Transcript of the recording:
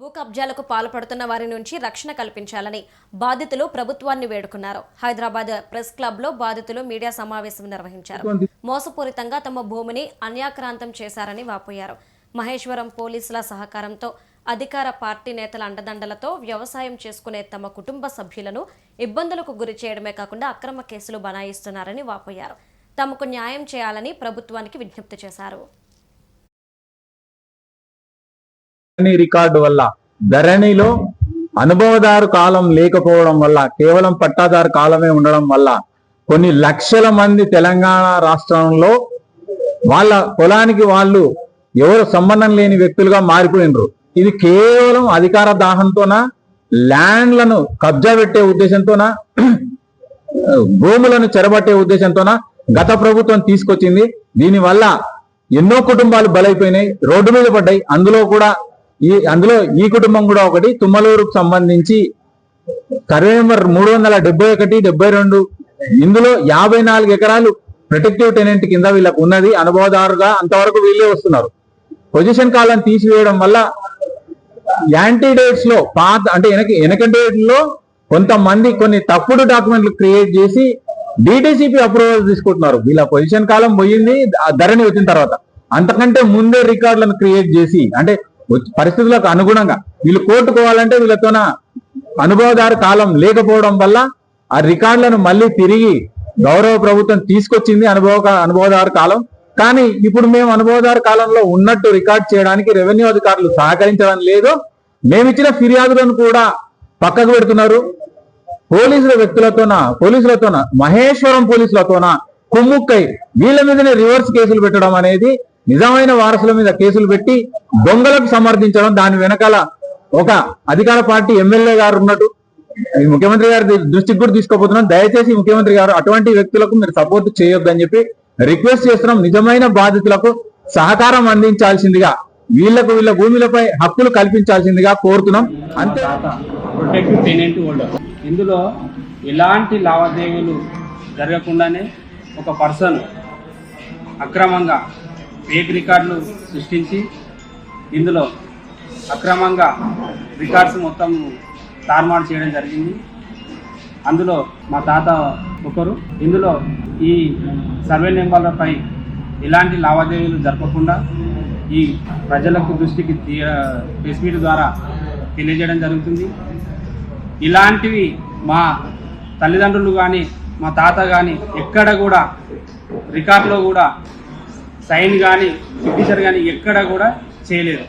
భూ కబ్జాలకు పాల్పడుతున్న వారి నుంచి రక్షణ కల్పించాలని బాధితులు ప్రభుత్వాన్ని వేడుకున్నారు. హైదరాబాద్ ప్రెస్ క్లబ్లో బాధితులు మీడియా సమావేశం నిర్వహించారు. మోసపూరితంగా తమ భూమిని అన్యాక్రాంతం చేశారని వాపోయారు. మహేశ్వరం పోలీసుల సహకారంతో అధికార పార్టీ నేతల అండదండలతో వ్యవసాయం చేసుకునే తమ కుటుంబ సభ్యులను ఇబ్బందులకు గురి చేయడమే కాకుండా అక్రమ కేసులు బనాయిస్తున్నారని వాపోయారు. తమకు న్యాయం చేయాలని ప్రభుత్వానికి విజ్ఞప్తి చేశారు. ధరణి రికార్డు వల్ల ధరణిలో అనుభవదారు కాలం లేకపోవడం వల్ల కేవలం పట్టాదారు కాలమే ఉండడం వల్ల కొన్ని లక్షల మంది తెలంగాణ రాష్ట్రంలో వాళ్ళ పొలానికి వాళ్ళు ఎవరు సంబంధం లేని వ్యక్తులుగా మారిపోయినరు. ఇది కేవలం అధికార దాహంతోన ల్యాండ్లను కబ్జా పెట్టే ఉద్దేశంతోన భూములను చెరబట్టే ఉద్దేశంతోన గత ప్రభుత్వం తీసుకొచ్చింది. దీనివల్ల ఎన్నో కుటుంబాలు బలైపోయినాయి రోడ్డు మీద పడ్డాయి. అందులో కూడా ఈ అందులో ఈ కుటుంబం కూడా ఒకటి తుమ్మలూరుకు సంబంధించి సర్వే నెంబర్ మూడు వందల డెబ్బై ఒకటి డెబ్బై రెండు. ఇందులో యాభై నాలుగు ఎకరాలు ప్రొటెక్టివ్ టెనెంట్ కింద వీళ్ళకు ఉన్నది. అనుభవదారుగా అంతవరకు వీళ్ళే వస్తున్నారు. పొజిషన్ కాలం తీసివేయడం వల్ల యాంటీడేట్స్లో పాత అంటే వెనక వెనకడేట్లో కొంతమంది కొన్ని తప్పుడు డాక్యుమెంట్లు క్రియేట్ చేసి డిటిసిపి అప్రూవల్ తీసుకుంటున్నారు. వీళ్ళ పొజిషన్ కాలం పోయింది ఆ ధరణి వచ్చిన తర్వాత. అంతకంటే ముందే రికార్డులను క్రియేట్ చేసి అంటే పరిస్థితులకు అనుగుణంగా వీళ్ళు కోర్టుకోవాలంటే వీళ్ళతోన అనుభవదారు కాలం లేకపోవడం వల్ల ఆ రికార్డులను మళ్ళీ తిరిగి గౌరవ ప్రభుత్వం తీసుకొచ్చింది అనుభవ అనుభవదారు కాలం. కానీ ఇప్పుడు మేము అనుభవదారు కాలంలో ఉన్నట్టు రికార్డ్ చేయడానికి రెవెన్యూ అధికారులు సహకరించడం లేదు. మేమిచ్చిన ఫిర్యాదులను కూడా పక్కకు పెడుతున్నారు. పోలీసుల వ్యక్తులతోన పోలీసులతోన మహేశ్వరం పోలీసులతోన కుమ్ముక్కై వీళ్ళ మీదనే రివర్స్ కేసులు పెట్టడం అనేది నిజమైన వారసుల మీద కేసులు పెట్టి దొంగలకు సమర్థించడం దాని వెనకాల ఒక అధికార పార్టీ ఎమ్మెల్యే గారు ఉన్నట్టు ముఖ్యమంత్రి గారి దృష్టికి కూడా తీసుకోబోతున్నాం దయచేసి ముఖ్యమంత్రి గారు అటువంటి వ్యక్తులకు మీరు సపోర్ట్ చేయొద్దని చెప్పి రిక్వెస్ట్ చేస్తున్నాం. నిజమైన బాధితులకు సహకారం అందించాల్సిందిగా వీళ్ళకు వీళ్ళ భూమిలపై హక్కులు కల్పించాల్సిందిగా కోరుతున్నాం. అంతే. టెనెంట్ హోల్డర్ ఇందులో ఎలాంటి లావాదేవీలు జరగకుండానే ఒక పర్సన్ అక్రమంగా ఫేక్ రికార్డులు సృష్టించి ఇందులో అక్రమంగా రికార్డ్స్ మొత్తం తారుమారు చేయడం జరిగింది. అందులో మా తాత ఒకరు. ఇందులో ఈ సర్వే నెంబర్లపై ఎలాంటి లావాదేవీలు జరపకుండా ఈ ప్రజలకు దృష్టికి ప్రెస్ మీట్ ద్వారా తెలియజేయడం జరుగుతుంది. ఇలాంటివి మా తల్లిదండ్రులు కానీ మా తాత కానీ ఎక్కడ కూడా రికార్డులో కూడా సైన్ కానీ సిగ్నేచర్ కానీ ఎక్కడ కూడా చేయలేదు.